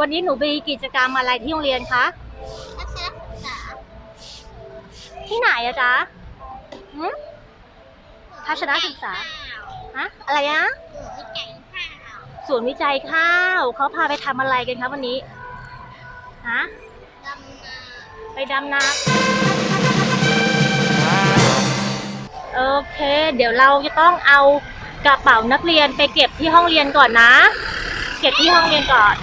วันนี้หนูมีกิจกรรมอะไรที่โรงเรียนคะทัศนศึกษาที่ไหนอะจ๊ะหืมทัศนศึกษาฮะอะไรนะศูนย์วิจัยข้าวศูนย์วิจัยข้าวเขาพาไปทำอะไรกันคะวันนี้ฮะดำนาไปดำนาโอเค เดี๋ยวเราจะต้องเอากระเป๋านักเรียนไปเก็บที่ห้องเรียนก่อนนะ เก็บที่ห้องเรียนก่อน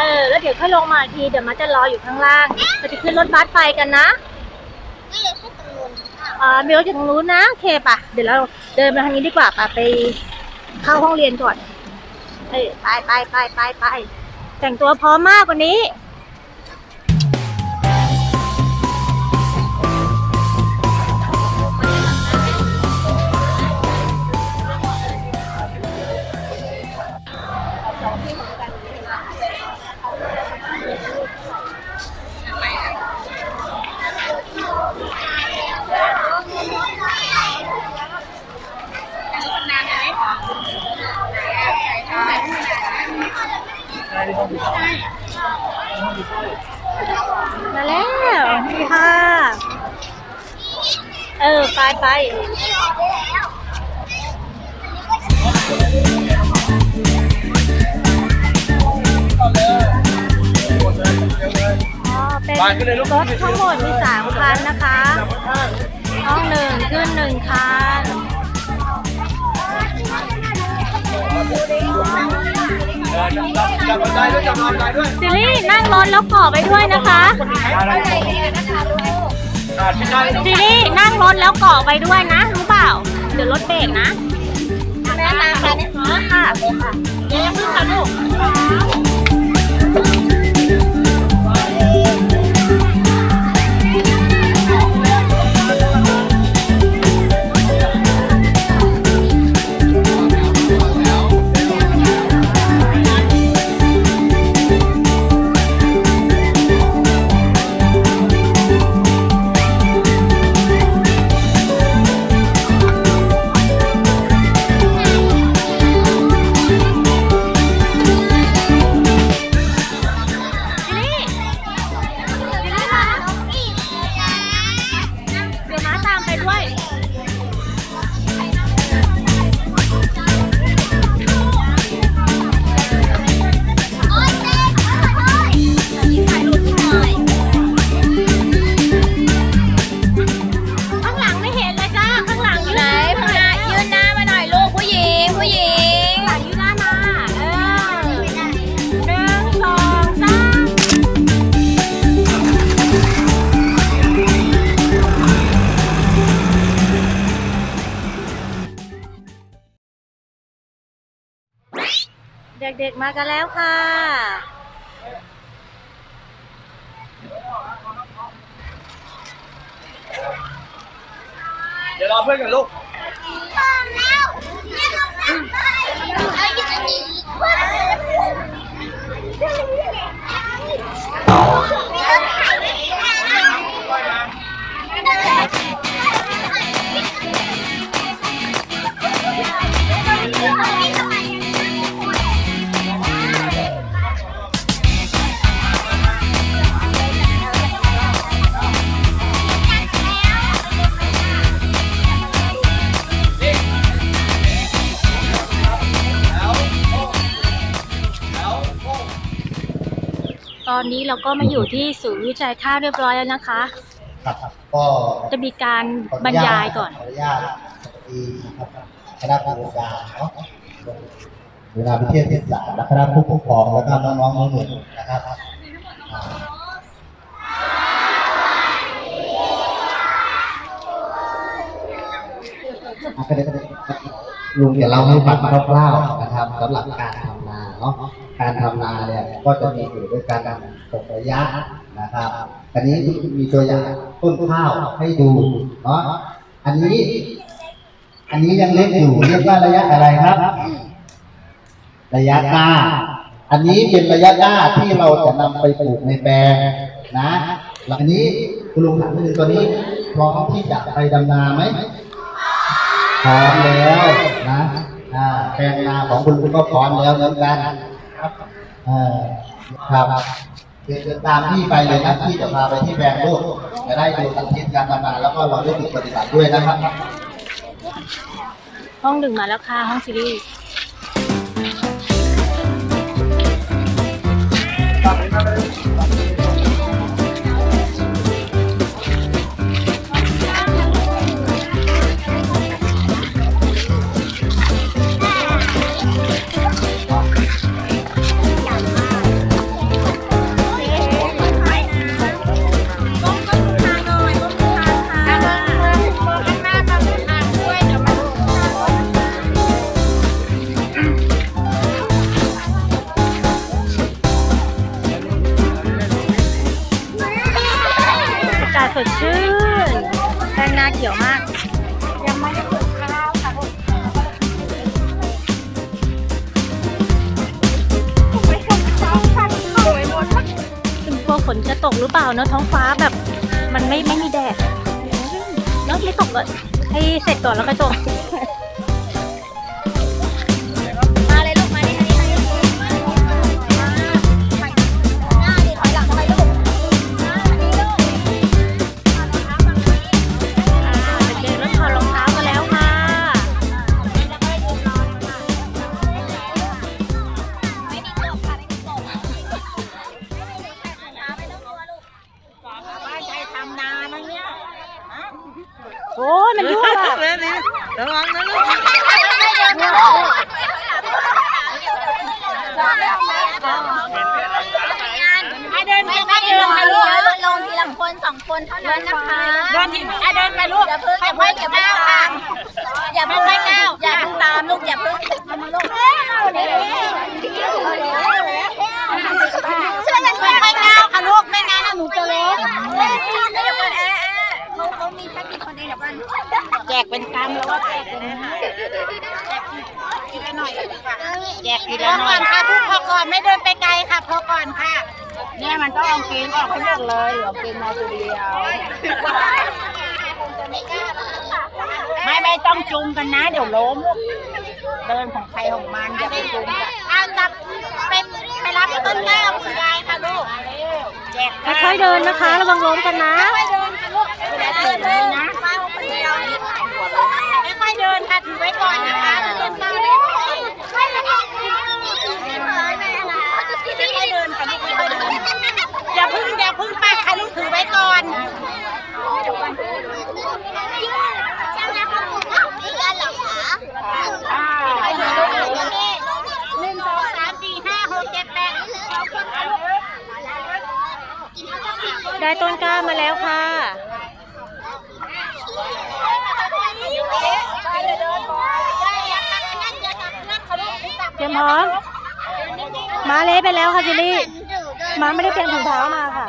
ออ แล้วเดี๋ยวค่อยลงมาอีกที เดี๋ยวมันจะรออยู่ข้างล่างเราจะขึ้นรถบัสไปกันนะไม่เลยแค่ตรงนู้นค่ะอ่ามีรถอยู่ตรงนู้นนะโอเคปะเดี๋ยวเราเดินมาทางนี้ดีกว่าปะไปเข้าห้องเรียนก่อน เออไปไปไปไปไปแต่งตัวพร้อมมากกว่านี้ เออ ไปไปอ๋อเป็นไปขึ้นเลยลูกรถทั้งหมดมีสามคันนะคะห้องหนึ่งขึ้นหนึ่งคันจับลำไยด้วยจับลำไยด้วยซิลี่นั่งรถแล้วก่อไปด้วยนะคะ ดไม่ได้ซิลลี่นั่งรถแล้วก่อไปด้วยนะรู้เปล่า เดี๋ยวรถเบรกนะแม่ตามค่ะเนี่ยอ๋อค่ะเดี๋ยวยังพึ่งค่ะลูก มากันแล้วค่ะ เดี๋ยวรอเพื่อนกันลูก อนนี้เราก็มาอยู่ที่ศูนย์วิจัยข้าวเรียบร้อยแล้วนะคะ ครับก็จะมีการบรรยายก่อนขออนุญาตสวัสดีนะครับคณะผู้ปกครองเนาะเวลาวิเทศเทศศาสตร์และคณะผู้ปกครองแล้วก็น้องๆหนูๆนะครับอ่าอะก็ได้ก็ได้ลุงเดี๋ยวเราให้ฟังคร่าวๆนะครับสำหรับการทำนาเนาะ การทำนาเนี่ยก็จะมีอยู่ด้วยการตกระยะนะครับอันนี้มีตัวอย่างต้นข้าวให้ดูเนาะอันนี้ อันนี้ยังเล็กอยู่เรียกว่าระยะอะไรครับ ระยะหน้าอันนี้เป็นระยะหน้าที่เราจะนำไปปลูกในแปลงนะอันนี้คุณลุงถามนิดนึงตัวนี้พร้อมที่จะไปดำนาไหมพร้อมแล้วนะแปลงนาของคุณลุงก็พร้อมแล้วเหมือนกัน ครับครับเดินตามที่ไปเลยนะที่จะพาไปที่แบงค์ลูกจะได้ดูสังเกตการทำงานแล้วก็เราได้ฝึกปฏิบัติด้วยนะครับ ห้องหนึ่งมาแล้วค่ะ ห้องซีรีส์อ ขียวมาก ยังไม่ได้กินข้าวค่ะคุณกลัวฝนจะตกหรือเปล่าเนอะท้องฟ้าแบบ มันไม่ไม่มีแดดเนอะไม่ตกเลยให้เสร็จก่อนแล้วก็จบ นเท่านั้นนะคะเดินทีอะเดินไปลูกอย่าเพิ่งอย่าเพิ่งอย่าเพิ่งตามอย่าเพิ่งไม่ก้าวอย่าเพิ่งตามลูกอย่าเพิ่งมาลูกช่วยกันช่วยไม่ก้าวค่ะลูกไม่งั้นหนูจะล้มเดี๋ยวก่อนแอะเขาเขามีแค่กี่คนเองเดี๋ยวก่อนแจกเป็นกำแล้วก็แจกเลยค่ะทีละหน่อยดีกว่าแจกทีพละอหน่ก่ออยนค่ะพูดพอก่อนไม่เดินไปไกลค่ะพอก่อนค่ะ เนี่ยมันต้องเอาเกงออกให้หมดเลยเหลือเกงในตัวเดียวไม่ไม่ต้องจุงกันนะ เดี๋ยวล้มเดินของใครของมันอย่าไปจุงกันเอาจับไปไปรับต้นแก้วคุณยายค่ะลูกแจกค่อยๆเดินนะคะ ระวังล้มกันนะค่อยเดินค่ะลูกเดินเลยนะมาคนเดียวค่อยๆเดินค่ะถือไว้ก่อนนะคะเดินมาเลยค่อยๆเดินค่อยๆเดินค่ะลูกค่อยๆเดินอย่าพึ่งอย่าพึ่งไปค่ะลูกถือไว้ก่อนใช่ไหมคะมีกันเหรอคะ หนึ่งสองสามสี่ห้าหกเจ็ดแปด ได้ต้นกล้ามาแล้วค่ะ เตรียมพร้อมมาเละไปแล้วค่ะจิลลี่มาไม่ได้เตรียมถุงเท้ามาค่ะ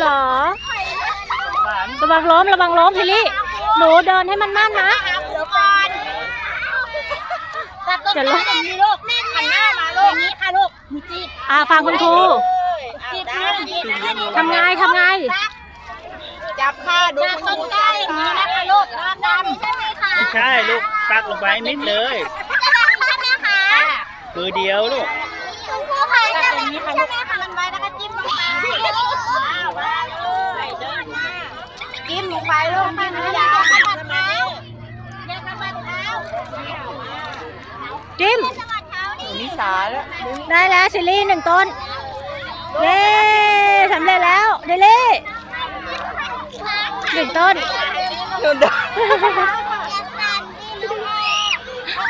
หรอระวังล้มระวังล้มจิลลี่หนูเดินให้มันมั่นนะจะลูกมีลูกหันหน้ามาลูกนี้ค่ะลูกมีจีบอ่าฟังคุณครูจีบนะจีบนะทำไงทำไงจับค่ะดูต้นกล้าอย่างนี้นะคะลูกดำใช่ไหมคะใช่ลูก ตักลงไปนิดเลยใช่ไหมคะมือเดียวลูกคุณครูค่ะใช่ไหมคะลูกมันไว้แล้วก็จิ้มลงไปว้าวเลยเดินมาจิ้มลงไปลูกให้มันยาวให้มันเท้าเรียกสะบัดเท้าจิ้มสะบัดเท้าดินิสาแล้วได้แล้วซิลลี่หนึ่งต้นเย้สำเร็จแล้วเดลี่หนึ่งต้น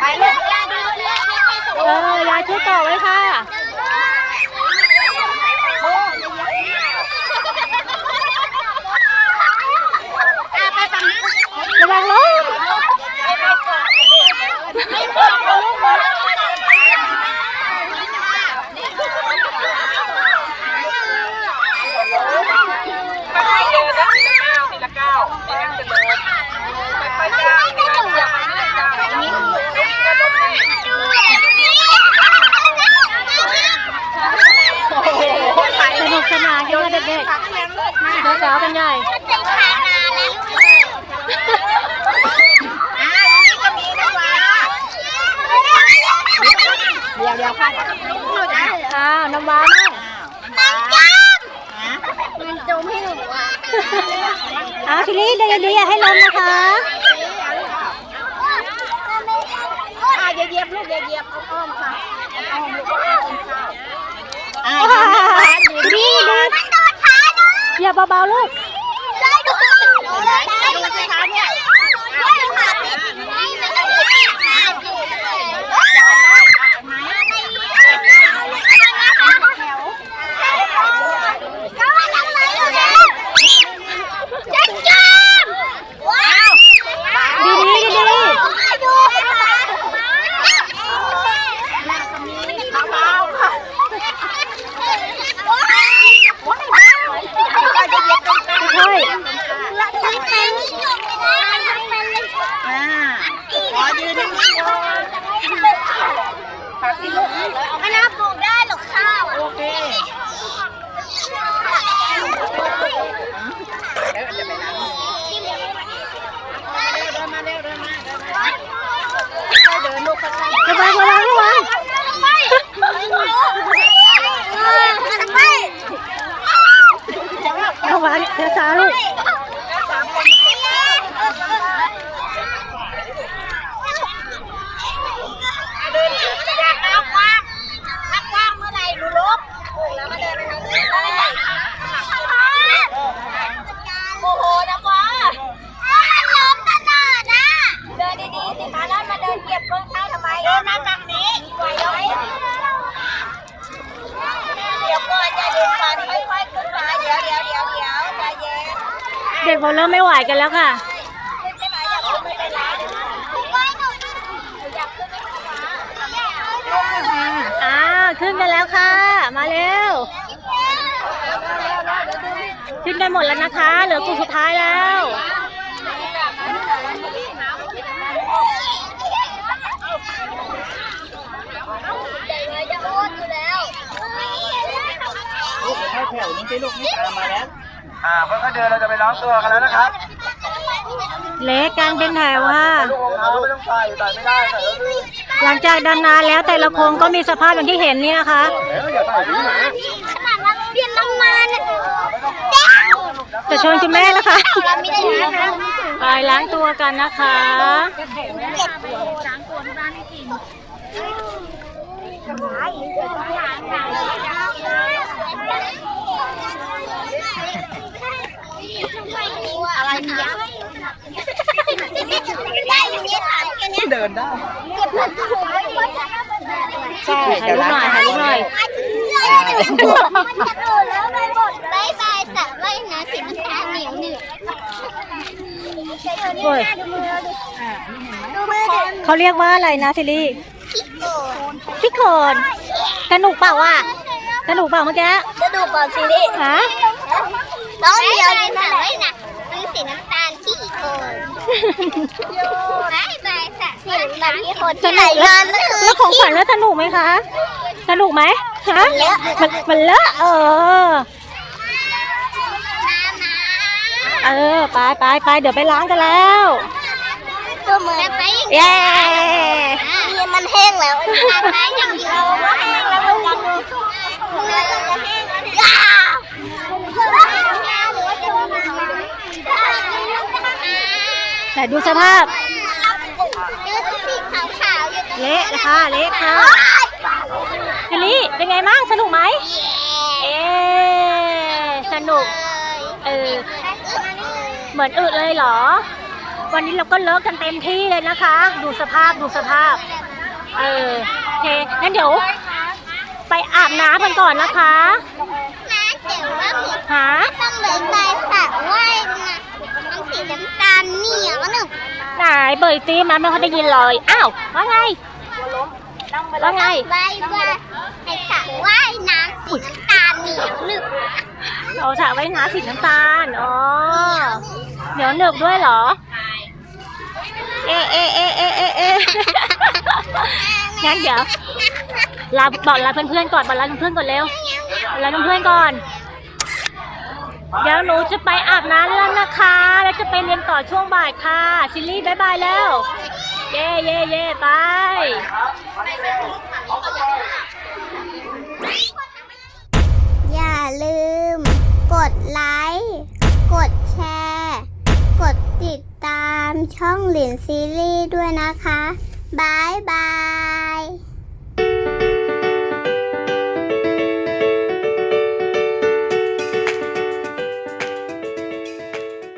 ไปลูกยาดูเรืออยเออยายช่วยต่อไว้ค่ะอะไปฝั่งนี้ระวังล้มไม่อลูกเลย สนุกสนานกันค่ะเด็ก สาวกันใหญ่เดี๋ยวน้ำว้ามั่งมันจมมันจมให้หนูอะเอาชิลี่เดี๋ยวดีๆให้ลมนะคะอะอย่าเยียบลูกอย่าเยียบเอาอ้อมค่ะอ้อมลูกอ้อมข้าอะดีดีมันโดนขาหนู อย่าเบาๆลูก ได้ดูดูได้ดูสิคะเนี่ยได้ค่ะไม่ไม่ต้องเหยียบขาหนูยายได้ไหมแถวก็ทำอะไรอยู่เนี่ยจะจมว้าว ดีดีดีดี ดูเบาๆค่ะจะเหยียบตรงกลาง ค่อย อ่าขอยืนนิ่งๆก่อนปักสิลูก ไม่น่าปลูกได้หรอกข้าวโอเคเดี๋ยวจะไปล้างมือเดินมาเร็วเดินมาเดินมาค่อยเดินลูกค่อยๆระวังระวังระวังระวังเดี๋ยวสาลูก อยากเอากว้างถ้ากว้างเมื่อไหร่หนูลุกแล้วมาเดินไปทางนี้โอ้โหน้ำว้า ล้มตลอดอะ เดินดีๆสิคะแล้วมาเดินเหยียบต้นข้าวทำไมเดินมาฝั่งนี้ไหวไหมเดี๋ยวก่อนอย่าดึงมันค่อยๆขึ้นมาเดี๋ยวเดี๋ยวเดี๋ยวเดี๋ยวใจเย็น เด็กบอกเริ่มไม่ไหวกันแล้วค่ะขึ้นใช่ไหมอย่าขึ้นไม่เป็นไรอยาวขึ้นกันแล้วค่ะ มาเร็ว ขึ้นกันหมดแล้วนะคะ เหลือกลุ่มสุดท้ายแล้วจะโดนอยู่แล้ว อ่าเพื่อนๆเดินเราจะไปล้างตัวกันแล้วนะครับเล็กกลางเป็นแถวค่ะ ลูกรองเท้าไม่ต้องใส่ใส่ไม่ได้ใส่แล้วลื่นหลังจากดำนาแล้วแต่ละโครงก็มีสภาพอย่างที่เห็นนี่นะคะ แล้วอย่าใส่ถุงหนาขนาดว่าเปลี่ยนน้ำมันจะชวนคุณแม่นะคะ เราไม่ได้นะคะไปล้างตัวกันนะคะอะไรเนี่ ยได้อย่างนี้ค่ะกันเนี้ยเดินได้ก็บผักถุงไว้ก่อนใช่ถ่ายรูปหน่อยถ่ายรูปหน่อยมันจะโดนแล้วไปหมดบายบายสระว่ายน้ำสีน้ำตาลเหนียวหนึ่งดูมือเด็กเขาเรียกว่าอะไรนะซิลี่พี่โกนพี่โคนสนุกเปล่าว่ะสนุกเปล่าเมื่อกี้จะดูก่อนสิดิฮะน้องเดียวในสระว่ายน้ำเป็น สีน้ำตาลขี้โคนบายบายสระสีน้ำตาลขี้โคนที่ไหนกันก็คือแล้วของขวัญแล้วสนุกไหมคะ สนุกไหมฮะมันมันเลอะเออน้ำน้เออ ไปไปไปเดี๋ยวไปล้างกันแล้วำตัวเหมือนไปอย่างเย้นี่มันแห้งแล้วน้ำไปอย่างเดียวก็แห้งแล้วเหมือนกันมือจะแห้งแล้ว ยาแต่ดูสภาพเนื้อสีขาวๆอยู่ตรงเละนะคะเละค่ะซิลี่เป็นไงบ้างสนุกไหมเอ๊ะสนุกเออเหมือนอึเลยเหรอ วันนี้เราก็เลิกกันเต็มที่เลยนะคะ ดูสภาพดูสภาพ เออโอเคงั้นเดี๋ยวไปอาบน้ำกันก่อนนะคะน้าเจ๋งว่าผิดหาต้องเหลือใบสระว่าย นะมันสีน้ำตาลเหนียวหนึบไหนเบยตีมันไม่ค่อยได้ยินเลยอ้าวว่าไงว่าไงใบว่าให้สระว่ายน้ำสีน้ำตาลเหนียวหนึบเอาสระไว้น้ำสีน้ำตาลอ๋อเหนียวหนึบด้วยเหรอเอะเอะเอะเอะเอะเอะงั้นเดี๋ยวลาบอกลาเพื่อนๆก่อนบอกลาเพื่อนๆก่อนเร็วบอกลาเพื่อนๆก่อน เดี๋ยวหนูจะไปอาบน้ำแล้วนะคะ แล้วจะไปเรียนต่อช่วงบ่ายค่ะซิลลี่บายบายแล้ว เย่เย่เย่ไปอย่าลืม กดไลค์ กดแชร์ กดติดตามช่องหลินซีรีส์ด้วยนะคะบายบาย